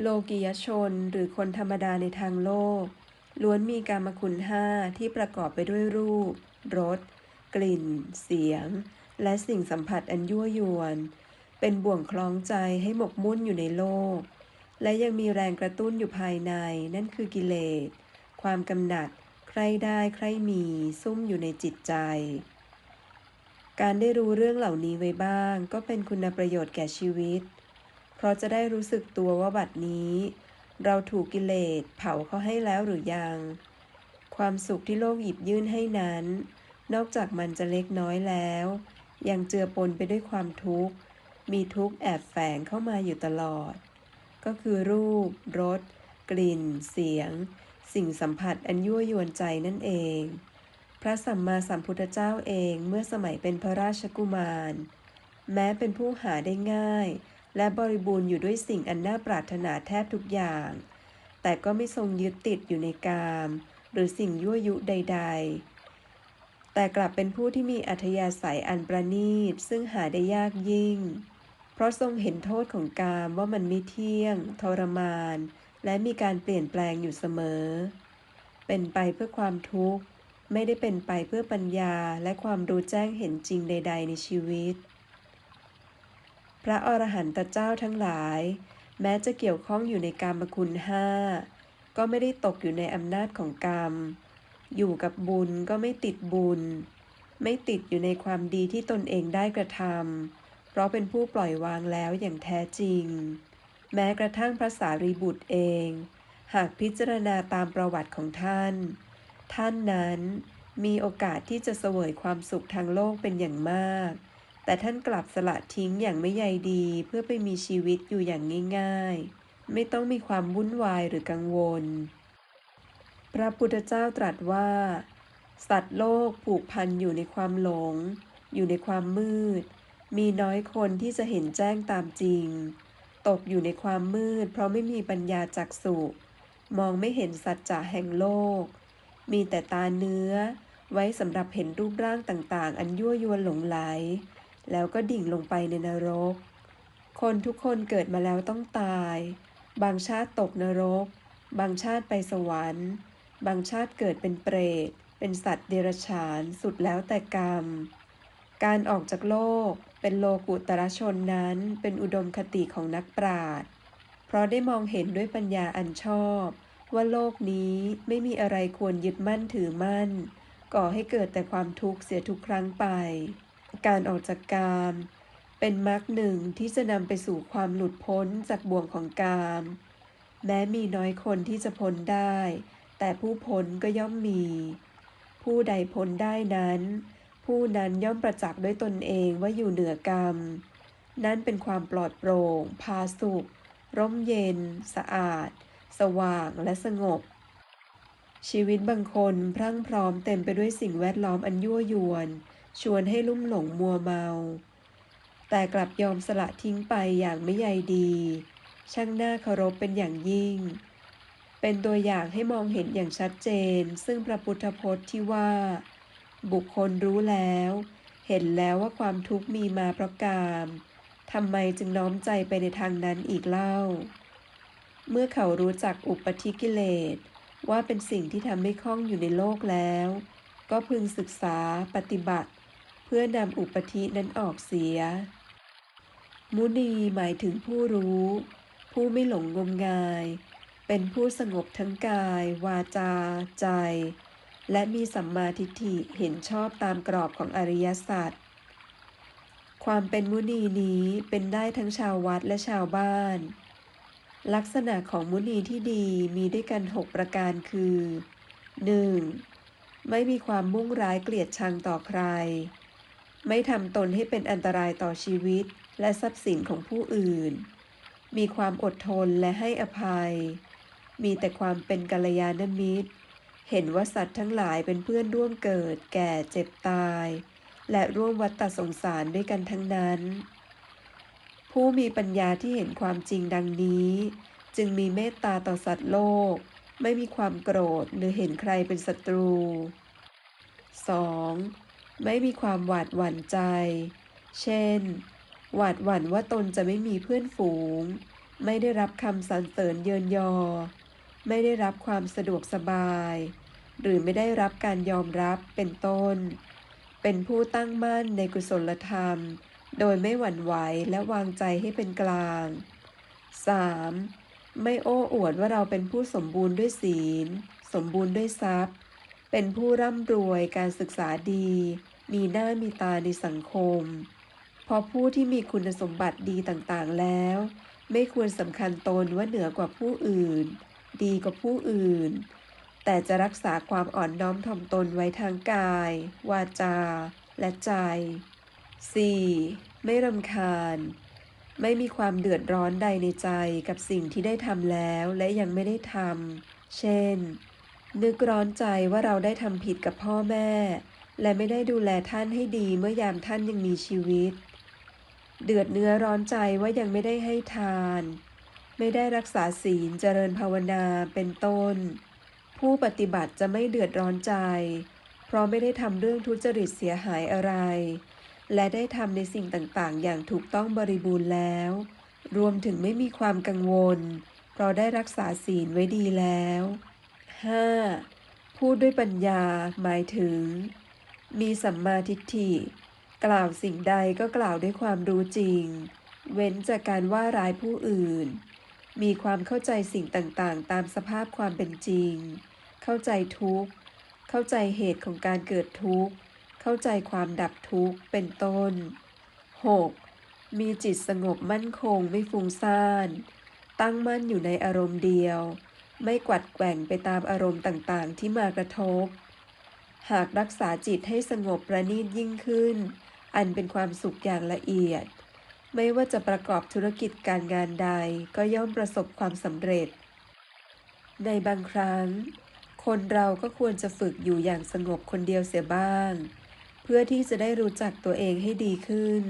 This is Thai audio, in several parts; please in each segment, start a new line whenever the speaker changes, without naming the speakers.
โลกิยชนหรือคนธรรมดาในทางโลก ล้วนมีกามคุณห้าที่ประกอบไปด้วยรูป รส กลิ่น เสียง และสิ่งสัมผัสอันยั่วยวน เป็นบ่วงคล้องใจให้หมกมุ่นอยู่ในโลก และยังมีแรงกระตุ้นอยู่ภายในนั่นคือกิเลส ความกำหนัด ใครได้ใครมี ซุ่มอยู่ในจิตใจ การได้รู้เรื่องเหล่านี้ไว้บ้าง ก็เป็นคุณประโยชน์แก่ชีวิต เพราะจะได้รู้สึกตัวว่าบัดนี้ เราถูกกิเลสเผาเขาให้แล้วหรือยัง ความสุขที่โลกหยิบยื่นให้นั้น นอกจากมันจะเล็กน้อยแล้ว ยังเจือปนไปด้วยความทุกข์ มีทุกข์แอบแฝงเข้ามาอยู่ตลอด ก็คือรูป รส กลิ่น เสียง สิ่งสัมผัสอันยั่วยวนใจนั่นเอง พระสัมมาสัมพุทธเจ้าเองเมื่อสมัยเป็นพระราชกุมาร แม้เป็นผู้หาได้ง่าย และบริบูรณ์อยู่ด้วยสิ่งอันน่าปรารถนาแทบทุกอย่าง แต่ก็ไม่ทรงยึดติดอยู่ในกาม หรือสิ่งยั่วยุใด ๆ แต่กลับเป็นผู้ที่มีอัธยาศัยอันประณีต ซึ่งหาได้ยากยิ่ง เพราะทรงเห็นโทษของกามว่ามันไม่เที่ยง ทรมาน และมีการเปลี่ยนแปลงอยู่เสมอ เป็นไปเพื่อความทุกข์ ไม่ได้เป็นไปเพื่อปัญญาและความรู้แจ้งเห็นจริงใด ๆ ในชีวิต ระอรหันตเจ้าทั้งหลาย แม้จะเกี่ยวข้องอยู่ในกามคุณห้าก็ไม่ได้ตกอยู่ในอำนาจของกรรม อยู่กับบุญก็ไม่ติดบุญ ไม่ติดอยู่ในความดีที่ตนเองได้กระทำเพราะเป็นผู้ปล่อยวางแล้วอย่างแท้จริง แม้กระทั่งพระสารีบุตรเอง หากพิจารณาตามประวัติของท่าน ท่านนั้นมีโอกาสที่จะเสวยความสุขทางโลกเป็นอย่างมาก แต่ท่านกลับสละทิ้งอย่างไม่ใยดีเพื่อไปมีชีวิตอยู่อย่างง่ายๆ ไม่ต้องมีความวุ่นวายหรือกังวล พระพุทธเจ้าตรัสว่า สัตว์โลกผูกพันอยู่ในความหลง อยู่ในความมืด มีน้อยคนที่จะเห็นแจ้งตามจริง ตกอยู่ในความมืด เพราะไม่มีปัญญาจักสุมองไม่เห็นสัจจะแห่งโลก มีแต่ตาเนื้อ ไว้สำหรับเห็นรูปร่างต่างๆ อันยั่วยวนหลงไหล แล้วก็ดิ่งลงไปในนรก คนทุกคนเกิดมาแล้วต้องตาย บางชาติตกนรก บางชาติไปสวรรค์ บางชาติเกิดเป็นเปรต เป็นสัตว์เดรัจฉานสุดแล้วแต่กรรม การออกจากโลกเป็นโลกุตรชนนั้นเป็นอุดมคติของนักปราชญ์ เพราะได้มองเห็นด้วยปัญญาอันชอบ ว่าโลกนี้ไม่มีอะไรควรยึดมั่นถือมั่น ก่อให้เกิดแต่ความทุกข์เสียทุกครั้งไป การออกจากกาม เป็นมรรคหนึ่งที่จะนำไปสู่ความหลุดพ้นจากบ่วงของกาม แม้มีน้อยคนที่จะพ้นได้ แต่ผู้พ้นก็ย่อมมี ผู้ใดพ้นได้นั้น ผู้นั้นย่อมประจักษ์ด้วยตนเองว่าอยู่เหนือกรรม นั่นเป็นความปลอดโปร่ง พาสุข ร่มเย็น สะอาด สว่างและสงบชีวิตบางคนพรั่งพร้อมเต็มไปด้วยสิ่งแวดล้อมอันยั่วยวน ชวนให้ลุ่มหลงมัวเมา แต่กลับยอมสละทิ้งไปอย่างไม่ใยดี ช่างน่าเคารพเป็นอย่างยิ่ง เป็นตัวอย่างให้มองเห็นอย่างชัดเจน ซึ่งพระพุทธพจน์ที่ว่า บุคคลรู้แล้ว เห็นแล้วว่าความทุกข์มีมาเพราะกามทำไมจึงน้อมใจไปในทางนั้นอีกเล่า เมื่อเขารู้จักอุปธิกิเลส ว่าเป็นสิ่งที่ทำให้คล้องอยู่ในโลกแล้ว ก็พึงศึกษาปฏิบัติ เพื่อนำอุปธินั้นออกเสีย มุนีหมายถึงผู้รู้ ผู้ไม่หลงงมงาย เป็นผู้สงบทั้งกาย วาจา ใจ และมีสัมมาทิฏฐิเห็นชอบตามกรอบของอริยสัจความเป็นมุนีนี้เป็นได้ทั้งชาววัดและชาวบ้าน ลักษณะของมุนีที่ดีมีด้วยกันหกประการคือ 1. ไม่มีความมุ่งร้ายเกลียดชังต่อใคร ไม่ทำตนให้เป็นอันตรายต่อชีวิตและทรัพย์สินของผู้อื่น มีความอดทนและให้อภัย มีแต่ความเป็นกัลยาณมิตร เห็นว่าสัตว์ทั้งหลายเป็นเพื่อนร่วมเกิด แก่เจ็บตาย และร่วมวัฏฏสงสารด้วยกันทั้งนั้น ผู้มีปัญญาที่เห็นความจริงดังนี้ จึงมีเมตตาต่อสัตว์โลก ไม่มีความโกรธหรือเห็นใครเป็นศัตรู 2. ไม่มีความหวาดหวั่นใจ เช่น หวาดหวั่นว่าตนจะไม่มีเพื่อนฝูง ไม่ได้รับคำสรรเสริญเยินยอ ไม่ได้รับความสะดวกสบาย หรือไม่ได้รับการยอมรับเป็นต้น เป็นผู้ตั้งมั่นในกุศลธรรม โดยไม่หวั่นไหวและวางใจให้เป็นกลาง 3. ไม่โอ้อวดว่าเราเป็นผู้สมบูรณ์ด้วยศีล สมบูรณ์ด้วยทรัพย์ เป็นผู้ร่ำรวยการศึกษาดี มีหน้ามีตาในสังคมพราะผู้ที่มีคุณสมบัติดีต่างๆแล้ว ไม่ควรสำคัญตนว่าเหนือกว่าผู้อื่น ดีกว่าผู้อื่น แต่จะรักษาความอ่อนน้อมถ่อมตนไว้ทางกาย วาจา และใจ 4. ไม่รำคาญ ไม่มีความเดือดร้อนใดในใจกับสิ่งที่ได้ทำแล้วและยังไม่ได้ทำเช่น นึกร้อนใจว่าเราได้ทำผิดกับพ่อแม่ และไม่ได้ดูแลท่านให้ดีเมื่อยามท่านยังมีชีวิต เดือดเนื้อร้อนใจว่ายังไม่ได้ให้ทาน ไม่ได้รักษาศีลเจริญภาวนาเป็นต้น ผู้ปฏิบัติจะไม่เดือดร้อนใจ เพราะไม่ได้ทำเรื่องทุจริตเสียหายอะไร และได้ทำในสิ่งต่างๆ อย่างถูกต้องบริบูรณ์แล้ว รวมถึงไม่มีความกังวล เพราะได้รักษาศีลไว้ดีแล้ว 5. พูดด้วยปัญญาหมายถึง มีสัมมาทิฏฐิ กล่าวสิ่งใดก็กล่าวด้วยความรู้จริง เว้นจากการว่าร้ายผู้อื่น มีความเข้าใจสิ่งต่างๆ ตามสภาพความเป็นจริง เข้าใจทุกข์ เข้าใจเหตุของการเกิดทุกข์ เข้าใจความดับทุกข์ เป็นต้น 6. มีจิตสงบมั่นคงไม่ฟุ้งซ่าน ตั้งมั่นอยู่ในอารมณ์เดียว ไม่กวัดแกว่งไปตามอารมณ์ต่างๆ ที่มากระทบ หากรักษาจิตให้สงบประณีตยิ่งขึ้น อันเป็นความสุขอย่างละเอียด ไม่ว่าจะประกอบธุรกิจการงานใดก็ย่อมประสบความสำเร็จ ในบางครั้ง คนเราก็ควรจะฝึกอยู่อย่างสงบคนเดียวเสียบ้าง เพื่อที่จะได้รู้จักตัวเองให้ดีขึ้น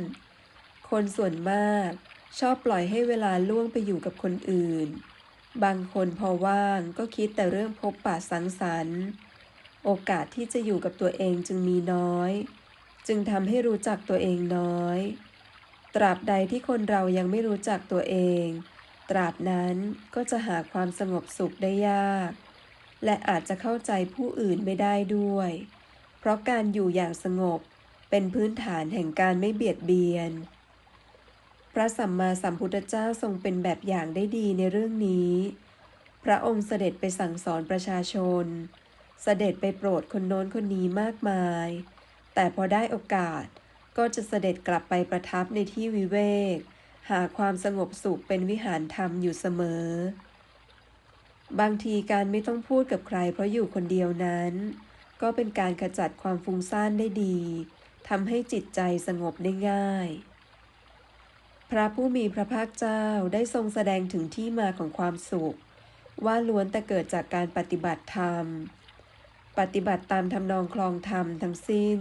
คนส่วนมากชอบปล่อยให้เวลาล่วงไปอยู่กับคนอื่น บางคนพอว่างก็คิดแต่เรื่องพบปะสังสรรค์ โอกาสที่จะอยู่กับตัวเองจึงมีน้อย จึงทำให้รู้จักตัวเองน้อย ตราบใดที่คนเรายังไม่รู้จักตัวเอง ตราบนั้นก็จะหาความสงบสุขได้ยาก และอาจจะเข้าใจผู้อื่นไม่ได้ด้วย เพราะการอยู่อย่างสงบเป็นพื้นฐานแห่งการไม่เบียดเบียน พระสัมมาสัมพุทธเจ้าทรงเป็นแบบอย่างได้ดีในเรื่องนี้ พระองค์เสด็จไปสั่งสอนประชาชน เสด็จไปโปรดคนโน้นคนนี้มากมาย แต่พอได้โอกาสก็จะเสด็จกลับไปประทับในที่วิเวก หาความสงบสุขเป็นวิหารธรรมอยู่เสมอ บางทีการไม่ต้องพูดกับใครเพราะอยู่คนเดียวนั้น ก็เป็นการขจัดความฟุ้งซ่านได้ดีทำให้จิตใจสงบได้ง่าย พระผู้มีพระภาคเจ้าได้ทรงแสดงถึงที่มาของความสุข ว่าล้วนแต่เกิดจากการปฏิบัติธรรม ปฏิบัติตามทำนองคลองธรรมทั้งสิ้น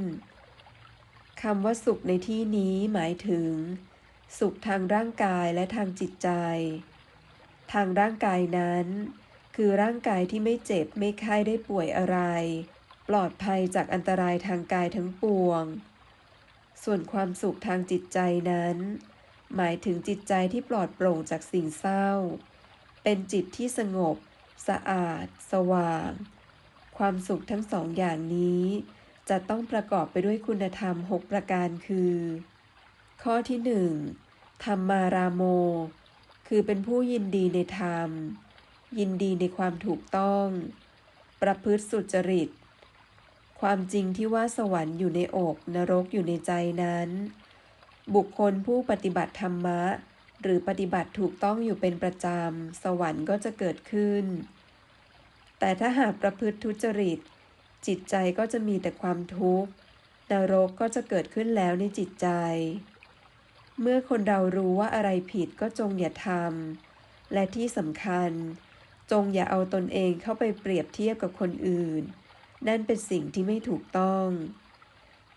คำว่าสุขในที่นี้หมายถึง สุขทางร่างกายและทางจิตใจ ทางร่างกายนั้น คือร่างกายที่ไม่เจ็บไม่ไข้ได้ป่วยอะไร ปลอดภัยจากอันตรายทางกายทั้งปวง ส่วนความสุขทางจิตใจนั้น หมายถึงจิตใจที่ปลอดโปร่งจากสิ่งเศร้า เป็นจิตที่สงบ สะอาด สว่าง ความสุขทั้งสองอย่างนี้ จะต้องประกอบไปด้วยคุณธรรม 6 ประการคือ ข้อที่หนึ่งธรรมาราโม คือเป็นผู้ยินดีในธรรม ยินดีในความถูกต้อง ประพฤติสุจริต ความจริงที่ว่าสวรรค์อยู่ในอกนรกอยู่ในใจนั้น บุคคลผู้ปฏิบัติธรรมะ หรือปฏิบัติถูกต้องอยู่เป็นประจำ สวรรค์ก็จะเกิดขึ้น แต่ถ้าหากประพฤติทุจริต จิตใจก็จะมีแต่ความทุกข์นรกก็จะเกิดขึ้นแล้วในจิตใจ เมื่อคนเรารู้ว่าอะไรผิดก็จงอย่าทำและที่สำคัญ จงอย่าเอาตนเองเข้าไปเปรียบเทียบกับคนอื่น นั่นเป็นสิ่งที่ไม่ถูกต้อง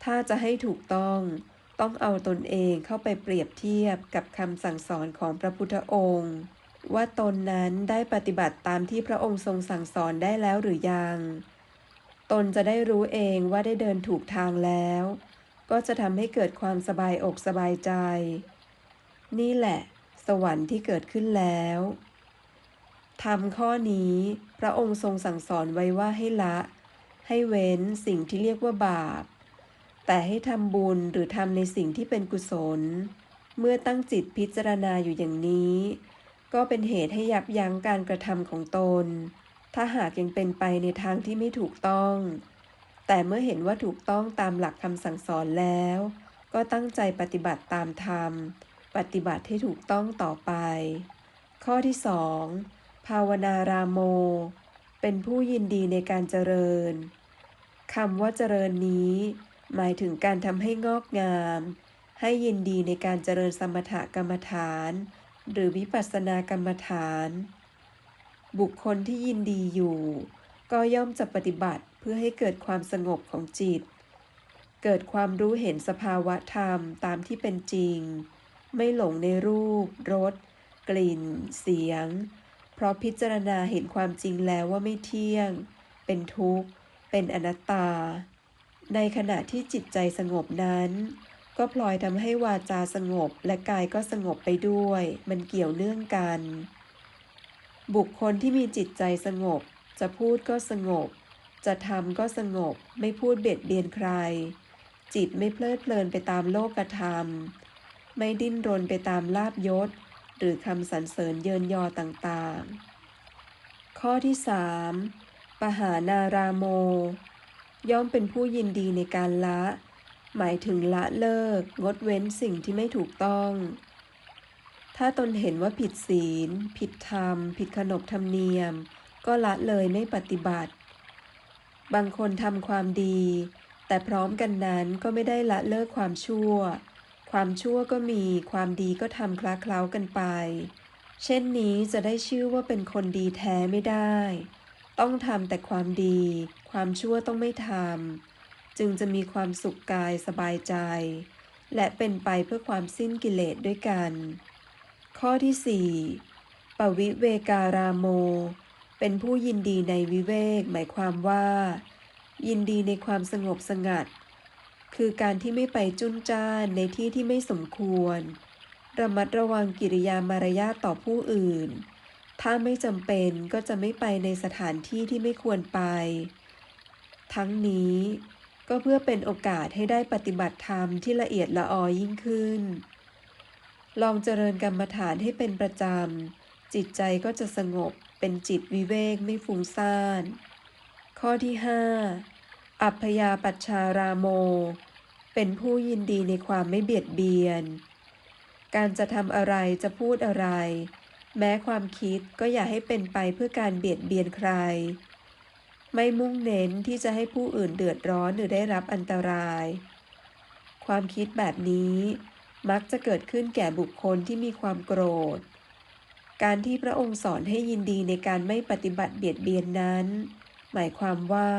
ถ้าจะให้ถูกต้อง ต้องเอาตนเองเข้าไปเปรียบเทียบกับคำสั่งสอนของพระพุทธองค์ ว่าตนนั้นได้ปฏิบัติตามที่พระองค์ทรงสั่งสอนได้แล้วหรือยัง ตนจะได้รู้เองว่าได้เดินถูกทางแล้ว ก็จะทำให้เกิดความสบายอกสบายใจ นี่แหละ สวรรค์ที่เกิดขึ้นแล้วธรรมข้อนี้พระองค์ทรงสั่งสอนไว้ว่าให้ละ ให้เว้นสิ่งที่เรียกว่าบาป แต่ให้ทำบุญหรือทำในสิ่งที่เป็นกุศล เมื่อตั้งจิตพิจารณาอยู่อย่างนี้ ก็เป็นเหตุให้ยับยั้งการกระทำของตน ถ้าหากยังเป็นไปในทางที่ไม่ถูกต้อง แต่เมื่อเห็นว่าถูกต้องตามหลักคำสั่งสอนแล้ว ก็ตั้งใจปฏิบัติตามธรรม ปฏิบัติให้ถูกต้องต่อไป ข้อที่สองภาวนารามโม เป็นผู้ยินดีในการเจริญคำว่าเจริญนี้ หมายถึงการทำให้งอกงาม ให้ยินดีในการเจริญสมถกรรมฐาน หรือวิปัสสนากรรมฐาน บุคคลที่ยินดีอยู่ ก็ย่อมจะปฏิบัติเพื่อให้เกิดความสงบของจิต เกิดความรู้เห็นสภาวะธรรมตามที่เป็นจริง ไม่หลงในรูป รส กลิ่น เสียง เพราะพิจารณาเห็นความจริงแล้วว่าไม่เที่ยง เป็นทุกข์ เป็นอนัตตา ในขณะที่จิตใจสงบนั้น ก็พลอยทำให้วาจาสงบและกายก็สงบไปด้วย มันเกี่ยวเนื่องกัน บุคคลที่มีจิตใจสงบ จะพูดก็สงบ จะทำก็สงบ ไม่พูดเบียดเบียนใคร จิตไม่เพลิดเพลินไปตามโลกธรรม ไม่ดิ้นรนไปตามลาบยศ หรือคำสรรเสริญเยินยอต่างๆ ข้อที่สามปหานาราโม ย่อมเป็นผู้ยินดีในการละ หมายถึงละเลิก งดเว้นสิ่งที่ไม่ถูกต้อง ถ้าตนเห็นว่าผิดศีล ผิดธรรม ผิดขนบธรรมเนียม ก็ละเลยไม่ปฏิบัติ บางคนทำความดี แต่พร้อมกันนั้นก็ไม่ได้ละเลิกความชั่ว ความชั่วก็มีความดีก็ทำคล้าเคล้ากันไป เช่นนี้จะได้ชื่อว่าเป็นคนดีแท้ไม่ได้ ต้องทำแต่ความดี ความชั่วต้องไม่ทำ จึงจะมีความสุขกายสบายใจ และเป็นไปเพื่อความสิ้นกิเลสด้วยกัน ข้อที่ 4. ปวิเวการามโม เป็นผู้ยินดีในวิเวก หมายความว่า ยินดีในความสงบสงัด คือการที่ไม่ไปจุนจ้านในที่ที่ไม่สมควร ระมัดระวังกิริยามารยาทต่อผู้อื่น ถ้าไม่จำเป็นก็จะไม่ไปในสถานที่ที่ไม่ควรไป ทั้งนี้ก็เพื่อเป็นโอกาสให้ได้ปฏิบัติธรรมที่ละเอียดละออยิ่งขึ้น ลองเจริญกรรมฐานให้เป็นประจำ จิตใจก็จะสงบเป็นจิตวิเวกไม่ฟุ้งซ่าน ข้อที่ 5. อัพยาปัชชาราโม เป็นผู้ยินดีในความไม่เบียดเบียน การจะทำอะไรจะพูดอะไร แม้ความคิดก็อย่าให้เป็นไปเพื่อการเบียดเบียนใคร ไม่มุ่งเน้นที่จะให้ผู้อื่นเดือดร้อนหรือได้รับอันตราย ความคิดแบบนี้มักจะเกิดขึ้นแก่บุคคลที่มีความโกรธ การที่พระองค์สอนให้ยินดีในการไม่ปฏิบัติเบียดเบียนนั้น หมายความว่า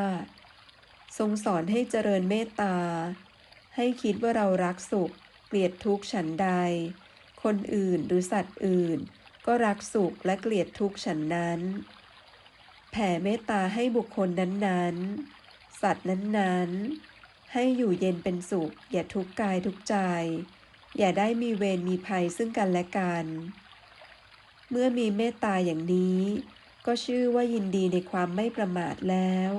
ทรงสอนให้เจริญเมตตา ให้คิดว่าเรารักสุข เกลียดทุกข์ฉันใด คนอื่นหรือสัตว์อื่น ก็รักสุขและเกลียดทุกข์ฉันนั้น แผ่เมตตาให้บุคคลนั้นๆ สัตว์นั้น ๆ ให้อยู่เย็นเป็นสุข อย่าทุกข์กายทุกข์ใจ อย่าได้มีเวรมีภัยซึ่งกันและกัน เมื่อมีเมตตาอย่างนี้ ก็ชื่อว่ายินดีในความไม่ประมาทแล้ว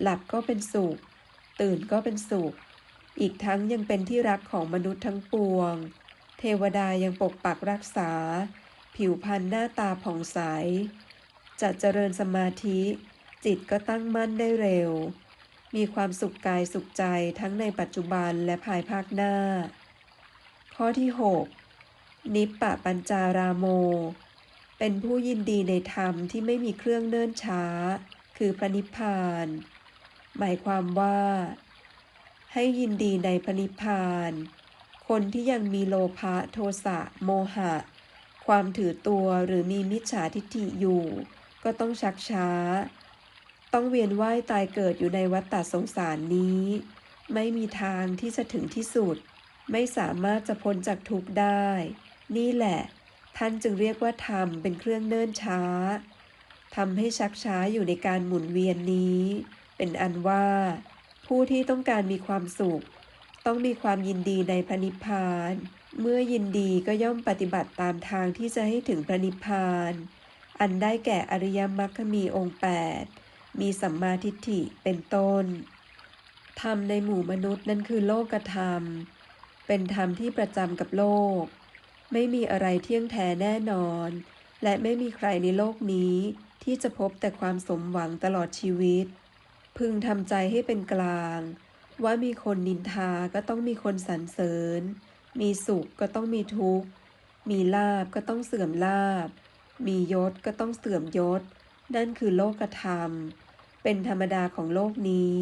หลับก็เป็นสุข ตื่นก็เป็นสุข อีกทั้งยังเป็นที่รักของมนุษย์ทั้งปวง เทวดายังปกปักรักษา ผิวพรรณหน้าตาผ่องใส จะเจริญสมาธิ จิตก็ตั้งมั่นได้เร็ว มีความสุขกายสุขใจทั้งในปัจจุบันและภายภาคหน้า ข้อที่ 6. นิปปะปัญจาราโม เป็นผู้ยินดีในธรรมที่ไม่มีเครื่องเนิ่นช้า คือพระนิพพาน หมายความว่า ให้ยินดีในพระนิพพาน คนที่ยังมีโลภะโทสะโมหะ ความถือตัวหรือมีมิจฉาทิฏฐิอยู่ ก็ต้องชักช้า ต้องเวียนว่ายตายเกิดอยู่ในวัฏฏะสงสารนี้ ไม่มีทางที่จะถึงที่สุด ไม่สามารถจะพ้นจากทุกข์ได้ นี่แหละ ท่านจึงเรียกว่าธรรมเป็นเครื่องเนิ่นช้าทำให้ชักช้าอยู่ในการหมุนเวียนนี้ เป็นอันว่า ผู้ที่ต้องการมีความสุข ต้องมีความยินดีในพระนิพพาน เมื่อยินดีก็ย่อมปฏิบัติตามทางที่จะให้ถึงพระนิพพาน อันได้แก่อริยมรรคมีองค์แปดมีสัมมาทิฏฐิเป็นต้น ธรรมในหมู่มนุษย์นั้นคือโลกธรรม เป็นธรรมที่ประจำกับโลก ไม่มีอะไรเที่ยงแท้แน่นอน และไม่มีใครในโลกนี้ที่จะพบแต่ความสมหวังตลอดชีวิต พึงทำใจให้เป็นกลาง ว่ามีคนนินทาก็ต้องมีคนสรรเสริญ มีสุขก็ต้องมีทุกข์ มีลาบก็ต้องเสื่อมลาบ มียศก็ต้องเสื่อมยศ นั่นคือโลกธรรม เป็นธรรมดาของโลกนี้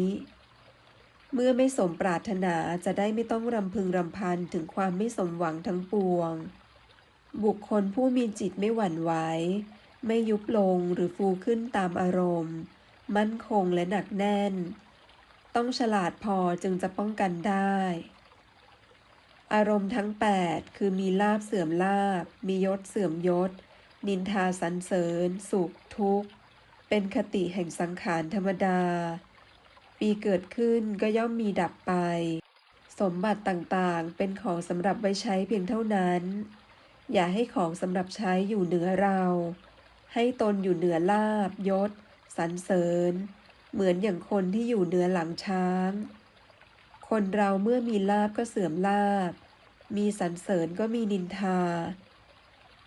เมื่อไม่สมปรารถนาจะได้ไม่ต้องรำพึงรำพันถึงความไม่สมหวังทั้งปวง บุคคลผู้มีจิตไม่หวั่นไหว ไม่ยุบลงหรือฟูขึ้นตามอารมณ์ มั่นคงและหนักแน่น ต้องฉลาดพอจึงจะป้องกันได้ อารมณ์ทั้ง 8 คือมีลาบเสื่อมลาบ มียศเสื่อมยศ นินทาสรรเสริญ สุขทุกข์ เป็นคติแห่งสังขารธรรมดา ปีเกิดขึ้นก็ย่อมมีดับไป สมบัติต่างๆ เป็นของสำหรับไว้ใช้เพียงเท่านั้น อย่าให้ของสำหรับใช้อยู่เหนือเรา ให้ตนอยู่เหนือลาบยศสรรเสริญ เหมือนอย่างคนที่อยู่เหนือหลังช้าง คนเราเมื่อมีลาบก็เสื่อมลาบ มีสรรเสริญก็มีนินทา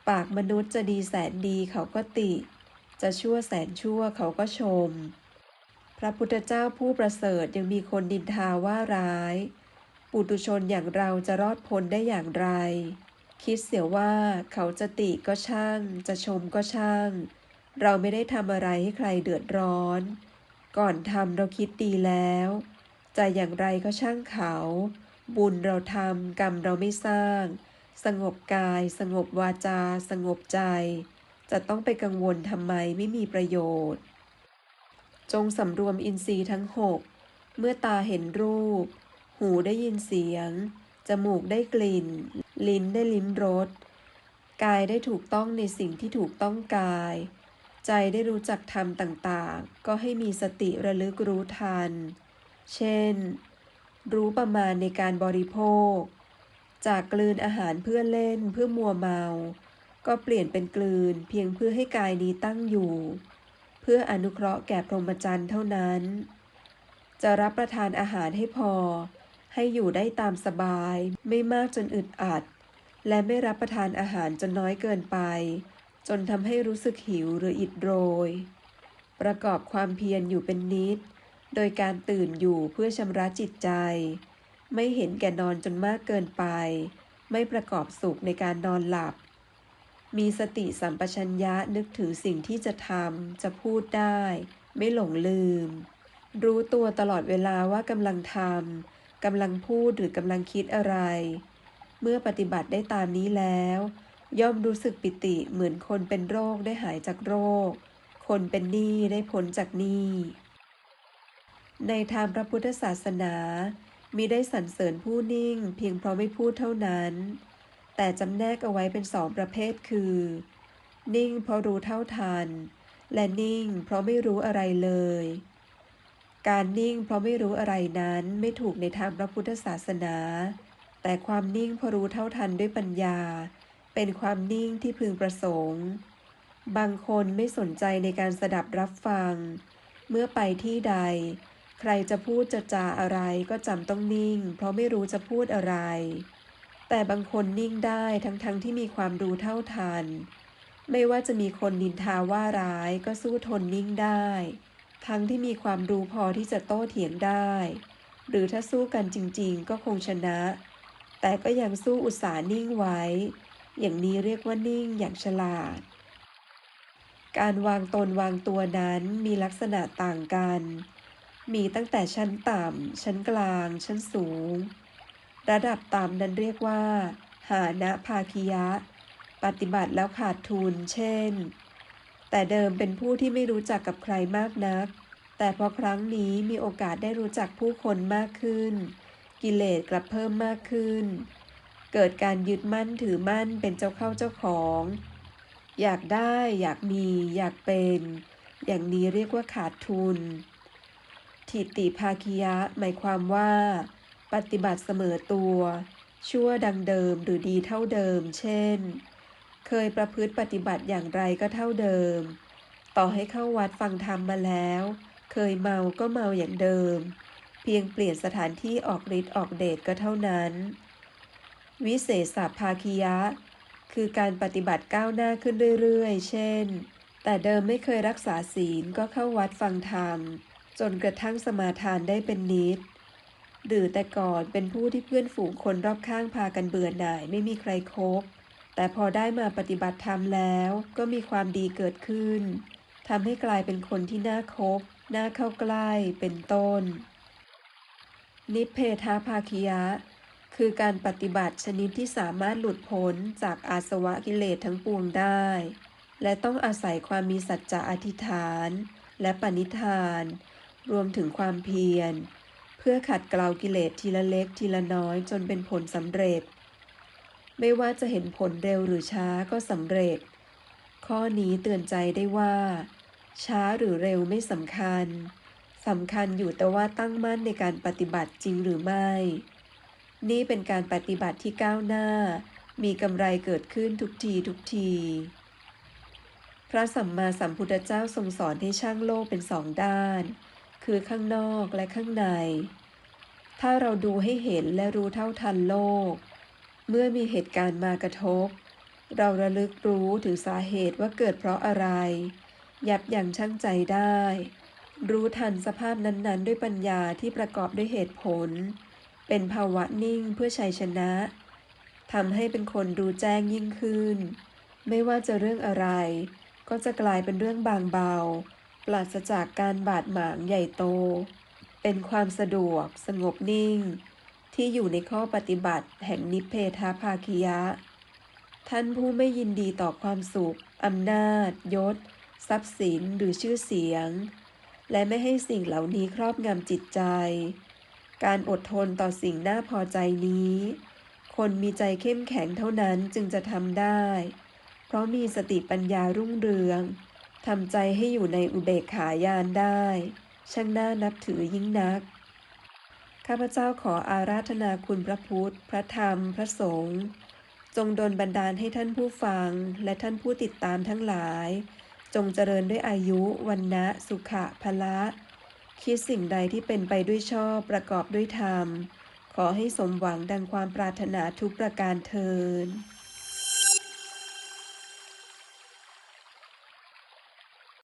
ปากมนุษย์จะดีแสนดีเขาก็ติ จะชั่วแสนชั่วเขาก็ชม พระพุทธเจ้าผู้ประเสริฐยังมีคนนินทาว่าร้าย ปุตุชนอย่างเราจะรอดพ้นได้อย่างไร คิดเสียว่าเขาจะติก็ช่าง จะชมก็ช่าง เราไม่ได้ทำอะไรให้ใครเดือดร้อน ก่อนทำเราคิดดีแล้ว จะอย่างไรก็ช่างเขา บุญเราทำกรรมเราไม่สร้าง สงบกาย สงบวาจา สงบใจ จะต้องไปกังวลทำไมไม่มีประโยชน์ จงสำรวมอินทรีย์ทั้งหกเมื่อตาเห็นรูป หูได้ยินเสียง จมูกได้กลิ่น ลิ้นได้ลิ้มรส กายได้ถูกต้องในสิ่งที่ถูกต้องกาย ใจได้รู้จักธรรมต่างๆ ก็ให้มีสติระลึกรู้ทัน เช่น รู้ประมาณในการบริโภค จากกลืนอาหารเพื่อเล่นเพื่อมัวเมา ก็เปลี่ยนเป็นกลืนเพียงเพื่อให้กายนี้ตั้งอยู่ เพื่ออนุเคราะห์แก่พรหมจรรย์เท่านั้น จะรับประทานอาหารให้พอ ให้อยู่ได้ตามสบาย ไม่มากจนอึดอัด และไม่รับประทานอาหารจนน้อยเกินไป จนทำให้รู้สึกหิวหรืออิดโรย ประกอบความเพียรอยู่เป็นนิด โดยการตื่นอยู่เพื่อชำระจิตใจ ไม่เห็นแก่นอนจนมากเกินไป ไม่ประกอบสุขในการนอนหลับ มีสติสัมปชัญญะนึกถึงสิ่งที่จะทำจะพูดได้ ไม่หลงลืม รู้ตัวตลอดเวลาว่ากำลังทำกำลังพูดหรือกำลังคิดอะไร เมื่อปฏิบัติได้ตามนี้แล้ว ย่อมรู้สึกปิติเหมือนคนเป็นโรคได้หายจากโรค คนเป็นหนี้ได้พ้นจากหนี้ ในทางพระพุทธศาสนามีได้สรรเสริญผู้นิ่งเพียงเพราะไม่พูดเท่านั้น แต่จำแนกเอาไว้เป็นสองประเภทคือ นิ่งเพราะรู้เท่าทัน และนิ่งเพราะไม่รู้อะไรเลย การนิ่งเพราะไม่รู้อะไรนั้นไม่ถูกในทางพระพุทธศาสนา แต่ความนิ่งเพราะรู้เท่าทันด้วยปัญญา เป็นความนิ่งที่พึงประสงค์ บางคนไม่สนใจในการสดับรับฟัง เมื่อไปที่ใด ใครจะพูดจะจาอะไรก็จำต้องนิ่ง เพราะไม่รู้จะพูดอะไร แต่บางคนนิ่งได้ทั้งๆทที่มีความรู้เท่าทัน ไม่ว่าจะมีคนนินทาว่าร้ายก็สู้ทนนิ่งได้ ทั้งที่มีความรู้พอที่จะโต้เถียงได้ หรือถ้าสู้กันจริง ๆ ก็คงชนะ แต่ก็ยังสู้อุตสาหนิ่งไว้ อย่างนี้เรียกว่านิ่งอย่างฉลาด การวางตนวางตัวนั้นมีลักษณะต่างกัน มีตั้งแต่ชั้นต่ำ ชั้นกลาง ชั้นสูง ระดับต่ำนั้นเรียกว่า หานะภาคิยะ ปฏิบัติแล้วขาดทุน เช่น แต่เดิมเป็นผู้ที่ไม่รู้จักกับใครมากนัก แต่พอครั้งนี้มีโอกาสได้รู้จักผู้คนมากขึ้น กิเลสกลับเพิ่มมากขึ้น เกิดการยึดมั่นถือมั่นเป็นเจ้าเข้าเจ้าของ อยากได้อยากมีอยากเป็น อย่างนี้เรียกว่าขาดทุน ทิฏฐิภาคิยะหมายความว่าปปฏิบัติเสมอตัว ชั่วดังเดิมหรือดีเท่าเดิม เช่น เคยประพฤติปฏิบัติอย่างไรก็เท่าเดิม ต่อให้เข้าวัดฟังธรรมมาแล้ว เคยเมาก็เมาอย่างเดิม เพียงเปลี่ยนสถานที่ออกฤทธิ์ออกเดชก็เท่านั้น วิเศษภาคียะ คือการปฏิบัติก้าวหน้าขึ้นเรื่อยๆ เช่น แต่เดิมไม่เคยรักษาศีลก็เข้าวัดฟังธรรม จนกระทั่งสมาทานได้เป็นนิด หรือแต่ก่อนเป็นผู้ที่เพื่อนฝูงคนรอบข้างพากันเบื่อหน่ายไม่มีใครคบแต่พอได้มาปฏิบัติธรรมแล้วก็มีความดีเกิดขึ้นทำให้กลายเป็นคนที่น่าคบ น่าเข้าใกล้ เป็นต้น นิพเพทาภาคิยะ คือการปฏิบัติชนิดที่สามารถหลุดพ้นจากอาสวะกิเลสทั้งปวงได้ และต้องอาศัยความมีสัจจะอธิษฐาน และปณิธาน รวมถึงความเพียร เพื่อขัดเกลากิเลสทีละเล็กทีละน้อยจนเป็นผลสำเร็จ ไม่ว่าจะเห็นผลเร็วหรือช้าก็สำเร็จ ข้อนี้เตือนใจได้ว่า ช้าหรือเร็วไม่สำคัญสำคัญอยู่แต่ว่าตั้งมั่นในการปฏิบัติจริงหรือไม่ นี่เป็นการปฏิบัติที่ก้าวหน้า มีกำไรเกิดขึ้นทุกทีทุกที พระสัมมาสัมพุทธเจ้าทรงสอนให้ช่างโลกเป็นสองด้าน คือข้างนอกและข้างใน ถ้าเราดูให้เห็นและรู้เท่าทันโลก เมื่อมีเหตุการณ์มากระทบ เราระลึกรู้ถึงสาเหตุว่าเกิดเพราะอะไร ยับยั้งชั่งใจได้ รู้ทันสภาพนั้นๆ ด้วยปัญญาที่ประกอบด้วยเหตุผล เป็นภาวะนิ่งเพื่อชัยชนะทำให้เป็นคนรู้แจ้งยิ่งขึ้น ไม่ว่าจะเรื่องอะไร ก็จะกลายเป็นเรื่องบางเบา ปราศจากการบาดหมางใหญ่โต เป็นความสะดวกสงบนิ่ง ที่อยู่ในข้อปฏิบัติแห่งนิพเพทาภาคิยะ ท่านผู้ไม่ยินดีต่อความสุขอำนาจ ยศ ทรัพย์สินหรือชื่อเสียง และไม่ให้สิ่งเหล่านี้ครอบงำจิตใจ การอดทนต่อสิ่งน่าพอใจนี้ คนมีใจเข้มแข็งเท่านั้นจึงจะทำได้ เพราะมีสติปัญญารุ่งเรืองทำใจให้อยู่ในอุเบกขายานได้ ช่างน่านับถือยิ่งนัก ข้าพเจ้าขออาราธนาคุณพระพุทธ พระธรรม พระสงฆ์จงดลบันดาลให้ท่านผู้ฟัง และท่านผู้ติดตามทั้งหลาย จงเจริญด้วยอายุวันนะสุขะพละ คิดสิ่งใดที่เป็นไปด้วยชอบประกอบด้วยธรรม ขอให้สมหวังดังความปรารถนาทุกประการเทิน